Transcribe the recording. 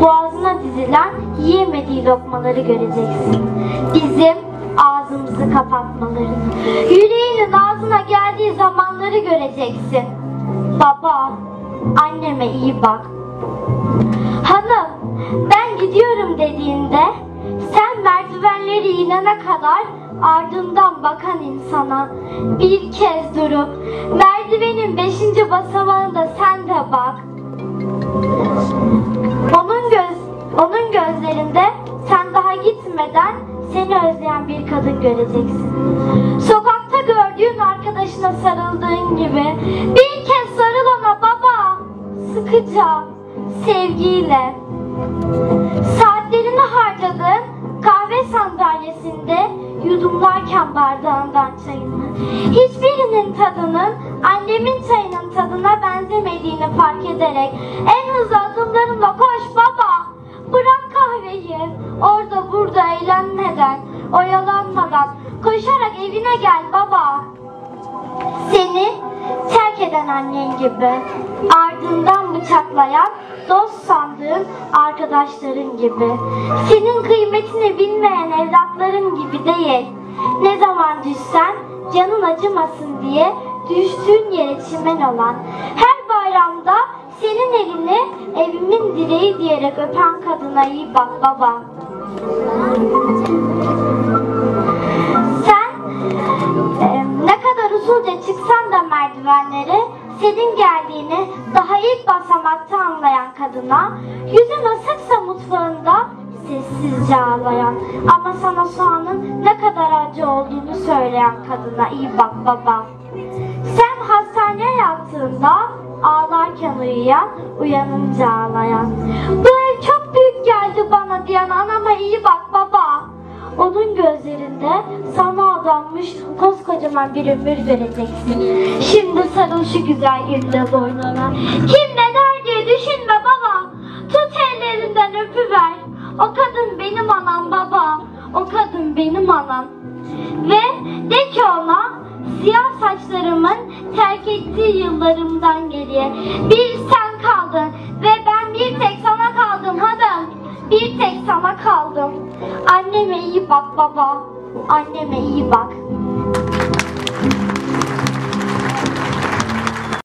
Boğazına dizilen yiyemediği lokmaları göreceksin. Bizim ağzımızı kapatmalarını. Yüreğinin ağzına geldiği zamanları göreceksin. Baba, anneme iyi bak. Hanım, ben gidiyorum dediğinde sen merdivenleri inene kadar ardından bakan insana bir kez durup merdivenin beşinci basamağında sen de bak. Seni özleyen bir kadın göreceksin. Sokakta gördüğün arkadaşına sarıldığın gibi bir kez sarıl ona baba. Sıkıca, sevgiyle. Saatlerini harcadığın kahve sandalyesinde yudumlarken bardağından çayını. Hiçbirinin tadının annemin çayının tadına benzemediğini fark ederek en hızlı adımlarınla koş baba. Bırak kahveyi. Orada burada eğlenmeden, oyalanmadan koşarak evine gel baba. Seni terk eden annen gibi, ardından bıçaklayan dost sandığın arkadaşların gibi, senin kıymetini bilmeyen evlatların gibi değil. Ne zaman düşsen canın acımasın diye düştüğün yere çimen olan, her bayramda senin elini evimin direği diyerek öpen kadına iyi bak baba. Sen ee, ne kadar usulca çıksan da merdivenleri senin geldiğini daha ilk basamakta anlayan kadına yüzün asıksa mutfağında sessizce ağlayan ama sana soğanın ne kadar acı olduğunu söyleyen kadına iyi bak baba. Sen hastaneye yattığında ağlarken uyuyan, uyanınca ağlayan. Bu ev çok sana adanmış koskocaman bir ömür göreceksin. Şimdi sarıl şu güzel günde boynuna. Kim ne der diye düşünme baba. Tut ellerinden öpüver. O kadın benim anam baba. O kadın benim anam. Ve de ki ona siyah saçlarımın terk ettiği yıllarımdan geriye. Bir sen kaldın ve ben bir tek sana kaldım hanım. Bir tek sana kaldım. Anneme iyi bak baba. Anneme iyi bak.